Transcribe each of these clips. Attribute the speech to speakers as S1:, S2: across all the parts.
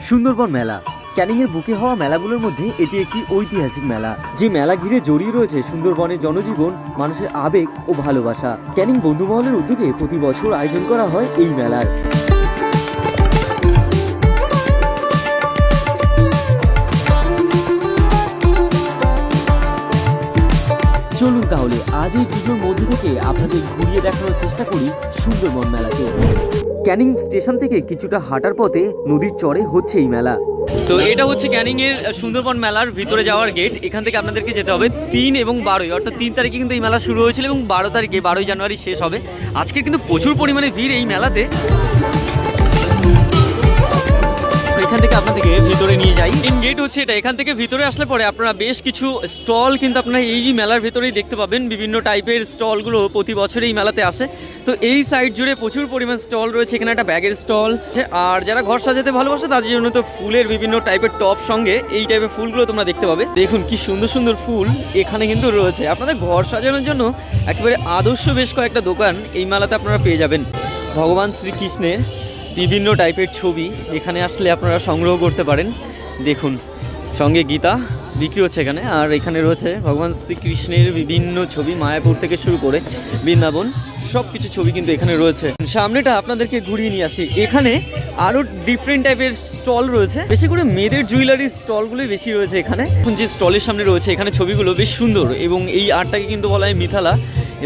S1: সুন্দরবন মেলা। ক্যানিংয়ের বুকে হওয়া মেলাগুলোর মধ্যে এটি একটি ঐতিহাসিক মেলা, যে মেলা ঘিরে জড়িয়ে রয়েছে সুন্দরবনের জনজীবন, মানুষের আবেগ ও ভালোবাসা। ক্যানিং বন্ধুমহলের উদ্যোগে প্রতি বছর আয়োজন করা হয় এই মেলার। চলুন তাহলে, আজ এই ভিডিওর মধ্যে থেকে আপনাদের ঘুরিয়ে দেখানোর চেষ্টা করি সুন্দরবন মেলাকে। ক্যানিং স্টেশন থেকে কিছুটা হাঁটার পথে নদীর চরে হচ্ছে এই মেলা।
S2: তো এটা হচ্ছে ক্যানিং এর সুন্দরবন মেলার ভিতরে যাওয়ার গেট এখান থেকে আপনাদেরকে যেতে হবে তিন এবং বারোই। অর্থাৎ তিন তারিখে কিন্তু এই মেলা শুরু হয়েছিল এবং বারো তারিখে, বারোই জানুয়ারি শেষ হবে। আজকে কিন্তু প্রচুর পরিমাণে ভিড় এই মেলাতে। এখান থেকে আপনাদেরকে ভিতরে নিয়ে যাই। ইন গেট হচ্ছে এটা। এখান থেকে ভিতরে আসলে পরে আপনারা বেশ কিছু স্টল কিন্তু আপনারা এই মেলার ভেতরেই দেখতে পাবেন। বিভিন্ন টাইপের স্টলগুলো প্রতি বছর এই মেলাতে আসে। তো এই সাইড জুড়ে প্রচুর পরিমাণ স্টল রয়েছে। এখানে একটা ব্যাগের স্টল। আর যারা ঘর সাজাতে ভালোবাসে, তাদের জন্য তো ফুলের বিভিন্ন টাইপের টপ সঙ্গে এই টাইপের ফুলগুলো তোমরা দেখতে পাবে। দেখুন কি সুন্দর সুন্দর ফুল এখানে কিন্তু রয়েছে। আপনাদের ঘর সাজানোর জন্য একেবারে আদর্শ বেশ কয়েকটা দোকান এই মেলাতে আপনারা পেয়ে যাবেন। ভগবান শ্রীকৃষ্ণের বিভিন্ন টাইপের ছবি এখানে আসলে আপনারা সংগ্রহ করতে পারেন। দেখুন, সঙ্গে গীতা বিক্রি হচ্ছে এখানে। আর এখানে রয়েছে ভগবান শ্রীকৃষ্ণের বিভিন্ন ছবি, মায়াপুর থেকে শুরু করে বৃন্দাবন সব কিছু ছবি কিন্তু এখানে রয়েছে। সামনেটা আপনাদেরকে ঘুরিয়ে নিয়ে আসি। এখানে আরও ডিফারেন্ট টাইপের স্টল রয়েছে। বেশি করে মেয়েদের জুয়েলারি স্টলগুলোই বেশি রয়েছে এখানে। এখন যে স্টলের সামনে রয়েছে, এখানে ছবিগুলো বেশ সুন্দর এবং এই আর্টটাকে কিন্তু বলা হয় মিথালা।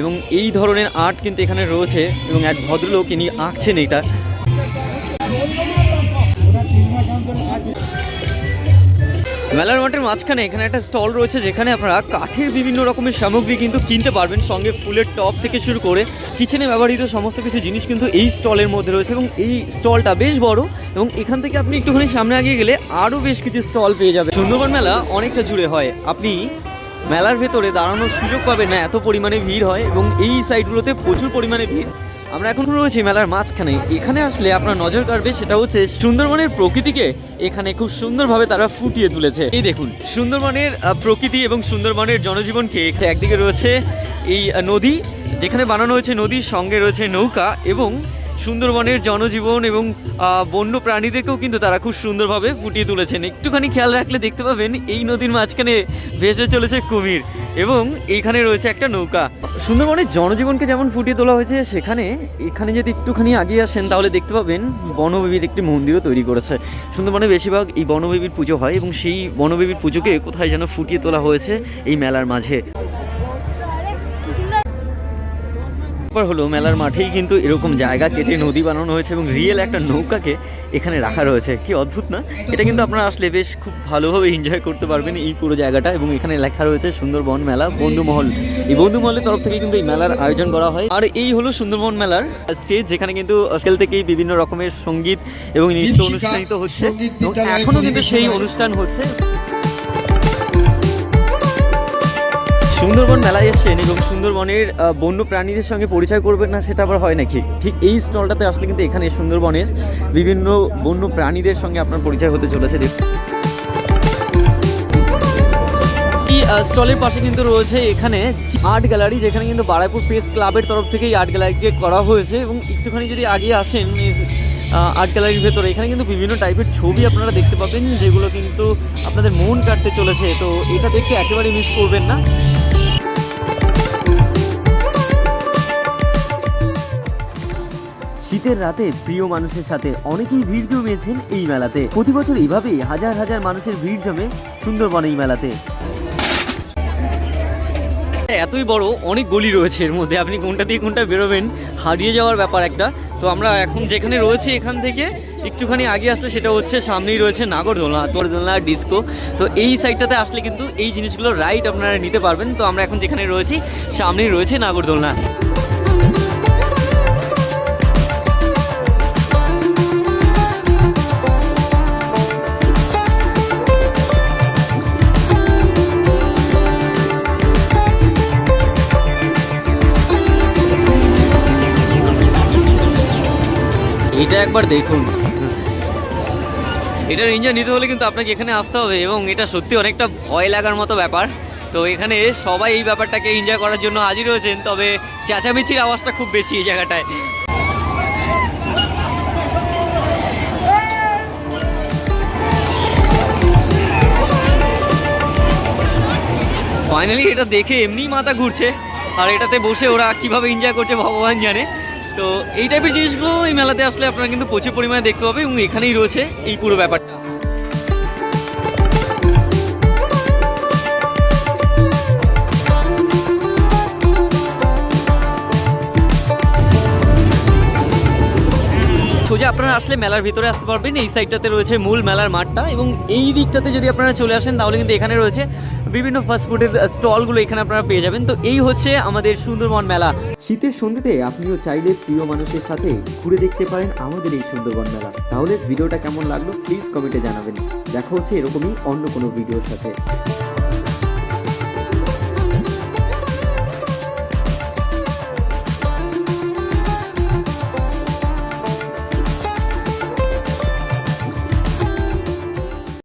S2: এবং এই ধরনের আর্ট কিন্তু এখানে রয়েছে এবং এক ভদ্রলোক ইনি আঁকছেন এটা। মেলার মাঠের মাঝখানে এখানে একটা স্টল রয়েছে যেখানে আপনারা কাঠের বিভিন্ন রকমের সামগ্রী কিন্তু কিনতে পারবেন, সঙ্গে ফুলের টপ থেকে শুরু করে কিচেনে ব্যবহৃত সমস্ত কিছু জিনিস কিন্তু এই স্টলের মধ্যে রয়েছে এবং এই স্টলটা বেশ বড় এবং এখান থেকে আপনি একটুখানি সামনে এগিয়ে গেলে আরও বেশ কিছু স্টল পেয়ে যাবেন। সুন্দরবন মেলা অনেকটা জুড়ে হয়। আপনি মেলার ভেতরে দাঁড়ানোর সুযোগ পাবেন না, এত পরিমাণে ভিড় হয় এবং এই সাইডগুলোতে প্রচুর পরিমাণে ভিড়। আমরা এখন রয়েছি মেলার মাঝখানে। এখানে আসলে আপনার নজর কাড়বে সেটা হচ্ছে সুন্দরবনের প্রকৃতিকে এখানে খুব সুন্দরভাবে তারা ফুটিয়ে তুলেছে। এই দেখুন, সুন্দরবনের প্রকৃতি এবং সুন্দরবনের জনজীবনকে একদিকে রয়েছে এই নদী, যেখানে বানানো হয়েছে নদীর সঙ্গে রয়েছে নৌকা এবং সুন্দরবনের জনজীবন এবং বন্য প্রাণীদেরকেও কিন্তু তারা খুব সুন্দরভাবে ফুটিয়ে তুলেছেন। একটুখানি খেয়াল রাখলে দেখতে পাবেন, এই নদীর মাঝখানে ভেসে চলেছে কুমির। এবং এইখানে রয়েছে একটা নৌকা। সুন্দরবনের জনজীবনকে যেমন ফুটিয়ে তোলা হয়েছে, সেখানে এখানে যদি একটুখানি আগিয়ে আসেন, তাহলে দেখতে পাবেন বনবেবীর একটি মন্দিরও তৈরি করেছে। সুন্দরবনে বেশিরভাগ এই বনবেবীর পুজো হয় এবং সেই বনবেবীর পুজোকে কোথায় যেন ফুটিয়ে তোলা হয়েছে এই মেলার মাঝে। ব্যাপার হলো মেলার মাঠেই কিন্তু এরকম জায়গা কেটে নদী বানানো হয়েছে এবং রিয়েল একটা নৌকাকে এখানে রাখা রয়েছে। কি অদ্ভুত না? এটা কিন্তু আপনারা আসলে বেশ খুব ভালোভাবে এনজয় করতে পারবেন এই পুরো জায়গাটা এবং এখানে লেখা রয়েছে সুন্দরবন মেলা বন্ধুমহল। এই বন্ধুমহলের তরফ থেকে কিন্তু এই মেলার আয়োজন করা হয়। আর এই হলো সুন্দরবন মেলার স্টেজ যেখানে কিন্তু স্কেল থেকেই বিভিন্ন রকমের সংগীত এবং নৃত্য অনুষ্ঠানিত হচ্ছে। এবং এখনও কিন্তু সেই অনুষ্ঠান হচ্ছে। সুন্দরবন মেলায় এসছেন এবং সুন্দরবনের বন্য প্রাণীদের সঙ্গে পরিচয় করবেন না, সেটা আবার হয় নাকি? ঠিক এই স্টলটাতে আসলে কিন্তু এখানে সুন্দরবনের বিভিন্ন বন্য প্রাণীদের সঙ্গে আপনার পরিচয় হতে চলেছে। স্টলের পাশে কিন্তু রয়েছে এখানে আর্ট গ্যালারি, যেখানে কিন্তু বারাইপুর প্রেস ক্লাবের তরফ থেকে এই আর্ট গ্যালারিকে করা হয়েছে এবং একটুখানি যদি আগে আসেন আর্ট গ্যালারির ভেতরে। এখানে কিন্তু বিভিন্ন টাইপের ছবি আপনারা দেখতে পাবেন, যেগুলো কিন্তু আপনাদের মন কাটতে চলেছে। তো এটা দেখে একেবারে মিস করবেন না।
S1: শীতের রাতে প্রিয় মানুষের সাথে অনেকেই ভিড় জমিয়েছেন এই মেলাতে। প্রতি বছর এইভাবেই হাজার হাজার মানুষের ভিড় জমে সুন্দরবন এই মেলাতে।
S2: এতই বড় অনেক গলি রয়েছে এর মধ্যে। আপনি কোনটা দিয়ে কোনটা বেরোবেন, হারিয়ে যাওয়ার ব্যাপার একটা। তো আমরা এখন যেখানে রয়েছি এখান থেকে একটুখানি আগে আসলে সেটা হচ্ছে সামনেই রয়েছে নাগরদোলনা তোরদোলনা ডিস্কো। তো এই সাইডটাতে আসলে কিন্তু এই জিনিসগুলো রাইট আপনারা নিতে পারবেন। তো আমরা এখন যেখানে রয়েছি, সামনেই রয়েছে নাগরদোলনা। এটা একবার দেখুন। এটার ইঞ্জিন নিতে হলে কিন্তু আপনাকে এখানে আসতে হবে এবং এটা সত্যি অনেকটা ভয় লাগার মতো ব্যাপার। তো এখানে সবাই এই ব্যাপারটাকে এনজয় করার জন্য হাজির হয়েছেন, তবে চেঁচামেচির আওয়াজটা খুব বেশি এই জায়গাটায়। ফাইনালি এটা দেখে এমনি মাথা ঘুরছে, আর এটাতে বসে ওরা কীভাবে এনজয় করছে ভগবান জানে। তো এই টাইপের জিনিসগুলো এই মেলাতে আসলে আপনারা কিন্তু প্রচুর পরিমাণে দেখতে পাবে এবং এখানেই রয়েছে এই পুরো ব্যাপারটা। আপনারা আসলে মেলার ভিতরে আসতে পারবেন। এই সাইডটাতে রয়েছে মূল মেলার মাঠটা এবং এই দিকটাতে যদি আপনারা চলে আসেন, তাহলে কিন্তু এখানে রয়েছে বিভিন্ন ফাস্টফুডের স্টলগুলো এখানে আপনারা পেয়ে যাবেন। তো এই হচ্ছে আমাদের সুন্দরবন মেলা।
S1: শীতের সন্ধ্যেতে আপনিও চাইলে প্রিয় মানুষের সাথে ঘুরে দেখতে পারেন আমাদের এই সুন্দরবন মেলা। তাহলে ভিডিওটা কেমন লাগল প্লিজ কমেন্টে জানাবেন। দেখা হচ্ছে এরকমই অন্য কোনো ভিডিওর সাথে।